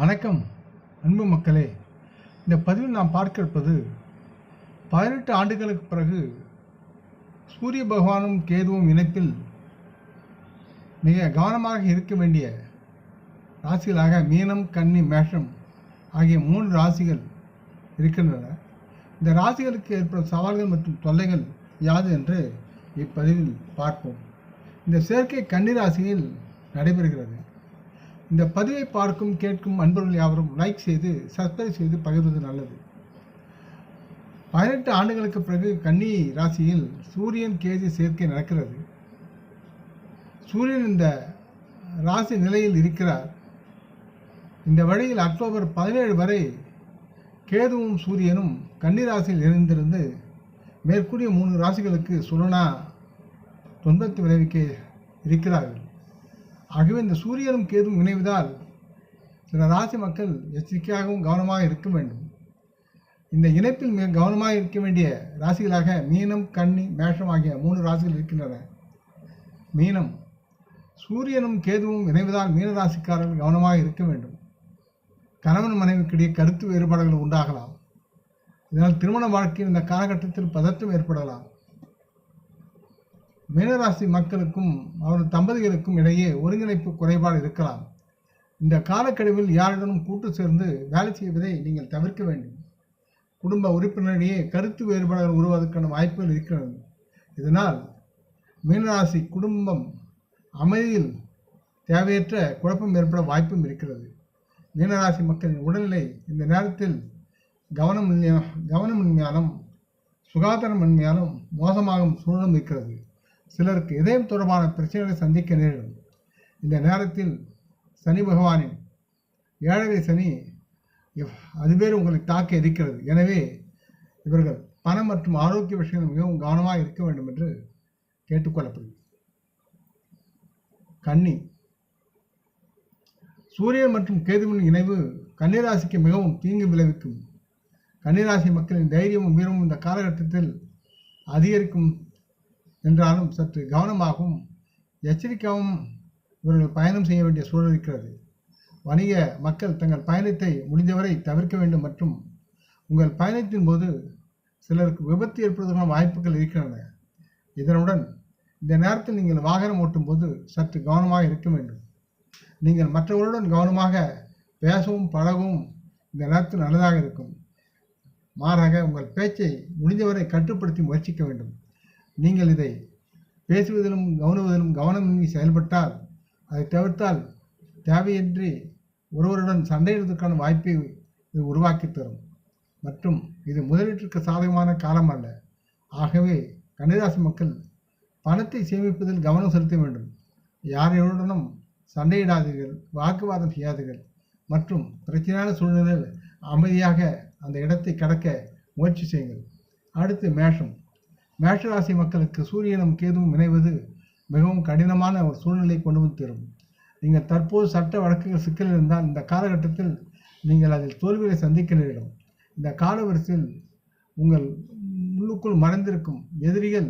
வணக்கம் அன்பு மக்களே. இந்த பதிவில் நாம் பார்க்க இருப்பது பதினெட்டு ஆண்டுகளுக்கு பிறகு சூரிய பகவானும் கேதுவும் இணைப்பில் மிக கவனமாக இருக்க வேண்டிய ராசிகளாக மீனம் கன்னி மேஷம் ஆகிய மூன்று ராசிகள் இருக்கின்றன. இந்த ராசிகளுக்கு ஏற்படும் சவால்கள் மற்றும் தொல்லைகள் யாது என்று இப்பதிவில் பார்ப்போம். இந்த சேர்க்கை கன்னி ராசியில் நடைபெறுகிறது. இந்த பதிவை பார்க்கும் கேட்கும் அன்பர்கள் யாவரும் லைக் செய்து சப்ஸ்கிரைப் செய்து பகிர்வது நல்லது. பதினெட்டு ஆண்டுகளுக்கு பிறகு கன்னி ராசியில் சூரியன் கேஜி சேர்க்கை நடக்கிறது. சூரியன் இந்த ராசி நிலையில் இருக்கிறார். இந்த வழியில் அக்டோபர் பதினேழு வரை கேதுவும் சூரியனும் கன்னி ராசியில் இருந்திருந்து மேற்கூறிய மூணு ராசிகளுக்கு சுலனா துன்பத்தை விளைவிக்க இருக்கிறார்கள். ஆகவே இந்த சூரியனும் கேதும் இணைவதால் சில ராசி மக்கள் எச்சரிக்கையாகவும் கவனமாக இருக்க வேண்டும். இந்த இணைப்பில் மிக கவனமாக இருக்க வேண்டிய ராசிகளாக மீனம் கன்னி மேஷம் ஆகிய மூணு ராசிகள் இருக்கின்றன. மீனம் சூரியனும் கேதுவும் இணைவதால் மீன ராசிக்காரர்கள் கவனமாக இருக்க வேண்டும். கணவன் மனைவிக்கிடையே கருத்து வேறுபாடுகள் உண்டாகலாம். இதனால் திருமண வாழ்க்கையில் இந்த காலகட்டத்தில் பதற்றம் ஏற்படலாம். மீனராசி மக்களுக்கும் அவரது தம்பதிகளுக்கும் இடையே ஒருங்கிணைப்பு குறைபாடு இருக்கலாம். இந்த காலக்கெடுவில் யாருடனும் கூட்டு சேர்ந்து வேலை செய்வதை நீங்கள் தவிர்க்க வேண்டும். குடும்ப உறுப்பினரிடையே கருத்து வேறுபாடுகள் உருவாவதற்கான வாய்ப்புகள் இருக்கிறது. இதனால் மீனராசி குடும்பம் அமைதியில் தேவையற்ற குழப்பம் ஏற்பட வாய்ப்பும் இருக்கிறது. மீனராசி மக்களின் உடல்நிலை இந்த நேரத்தில் கவனம் கவனமின்மையாலும் சுகாதாரமின்மையாலும் மோசமாகும் சூழலும் இருக்கிறது. சிலருக்கு இதயம் தொடர்பான பிரச்சனைகளை சந்திக்க நேரிடும். இந்த நேரத்தில் சனி பகவானின் ஏழரை சனி அதுவே உங்களை தாக்க இருக்கிறது எனவே இவர்கள் பணம் மற்றும் ஆரோக்கிய விஷயங்கள் மிகவும் கவனமாக இருக்க வேண்டும் என்று கேட்டுக்கொள்ளப்படுகிறது கன்னி. சூரியன் மற்றும் கேதுவின் இணைவு கன்னிராசிக்கு மிகவும் தீங்கு விளைவிக்கும். கன்னிராசி மக்களின் தைரியமும் வீரமும் இந்த காலகட்டத்தில் அதிகரிக்கும் என்றாலும் சற்று கவனமாகவும் எச்சரிக்கையாகவும் இவர்கள் பயணம் செய்ய வேண்டிய சூழல் இருக்கிறது. வணிக மக்கள் தங்கள் பயணத்தை முடிந்தவரை தவிர்க்க வேண்டும் மற்றும் உங்கள் பயணத்தின் போது சிலருக்கு விபத்து ஏற்படுவதற்கான வாய்ப்புகள் இருக்கின்றன. இதனுடன் இந்த நேரத்தில் நீங்கள் வாகனம் ஓட்டும் போது சற்று கவனமாக இருக்க வேண்டும். நீங்கள் மற்றவர்களுடன் கவனமாக பேசவும் பழகவும் இந்த நேரத்தில் நல்லதாக இருக்கும். மாறாக உங்கள் பேச்சை முடிந்தவரை கட்டுப்படுத்தி முயற்சிக்க வேண்டும். நீங்கள் இதை பேசுவதிலும் கவனிவதிலும் கவனமின்றி செயல்பட்டால் அதை தவிர்த்தால் தேவையின்றி ஒருவருடன் சண்டையிடுவதற்கான வாய்ப்பை இது உருவாக்கி தரும். மற்றும் இது முதலீட்டிற்கு சாதகமான காலம் அல்ல. ஆகவே கன்னிராசி மக்கள் பணத்தை சேமிப்பதில் கவனம் செலுத்த வேண்டும். யாரையுடனும் சண்டையிடாதீர்கள் வாக்குவாதம் செய்யாதீர்கள். மற்றும் பிரச்சனையான சூழ்நிலையில் அமைதியாக அந்த இடத்தை கடக்க முயற்சி செய்யுங்கள். அடுத்து மேஷம். மேஷராசி மக்களுக்கு சூரியனும் கேதுவும் இணைவது மிகவும் கடினமான ஒரு சூழ்நிலை கொண்டு வந்து தரும். நீங்கள் தற்போது சட்ட வழக்குகள் சிக்கல் இருந்தால் இந்த காலகட்டத்தில் நீங்கள் அதில் தோல்விகளை சந்திக்க நேரிடும் இந்த காலவரிசையில் உங்கள் உள்ளுக்குள் மறைந்திருக்கும் எதிரிகள்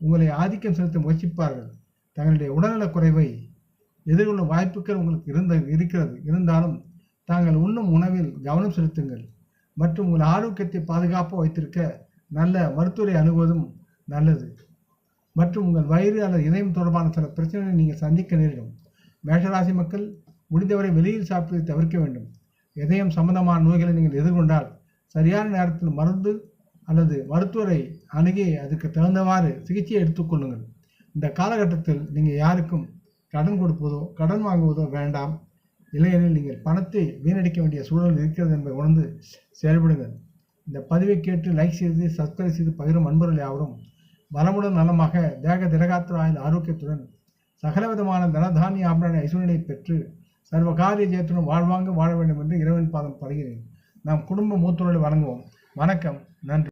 உங்களை ஆதிக்கம் செலுத்த முயற்சிப்பார்கள். தங்களுடைய உடல்நலக் குறைவை எதிர்கொள்ளும் வாய்ப்புகள் உங்களுக்கு இருந்த இருக்கிறது. இருந்தாலும் தாங்கள் உண்ணும் உணவில் கவனம் செலுத்துங்கள். மற்றும் உங்கள் ஆரோக்கியத்தை பாதுகாப்பாக வைத்திருக்க நல்ல மருத்துவரை அணுகுவதும் நல்லது. மற்றும் உங்கள் வயிறு அல்லது இதயம் தொடர்பான சில பிரச்சனைகளை நீங்கள் சந்திக்க நேரிடும். மேஷராசி மக்கள் முடிந்தவரை வெளியில் சாப்பிட்டு தவிர்க்க வேண்டும். இதயம் சம்பந்தமான நோய்களை நீங்கள் எதிர்கொண்டால் சரியான நேரத்தில் மருந்து அல்லது மருத்துவரை அணுகி அதுக்கு தகுந்தவாறு சிகிச்சையை எடுத்துக்கொள்ளுங்கள் இந்த காலகட்டத்தில் நீங்கள் யாருக்கும் கடன் கொடுப்பதோ கடன் வாங்குவதோ வேண்டாம். இல்லையெனில் நீங்கள் பணத்தை வீணடிக்க வேண்டிய சூழல் இருக்கிறது என்பதை உணர்ந்து செயல்படுங்கள். இந்த பதிவை கேட்டு லைக் செய்து சப்ஸ்கிரைப் செய்து பகிரும் அன்பர்கள் யாவரும் வளமுடன் நலமாக தேக திரகாத்திராயின் ஆரோக்கியத்துடன் சகலவிதமான தனதானிய ஆபரண ஐஸ்வர்யனை பெற்று சர்வ காரிய ஜெயத்துடன் வாழ்வாங்க வாழ வேண்டும் என்று இறைவன் பாதம் படுகிறேன். நாம் குடும்ப மூத்தோரை வணங்குவோம். வணக்கம். நன்றி.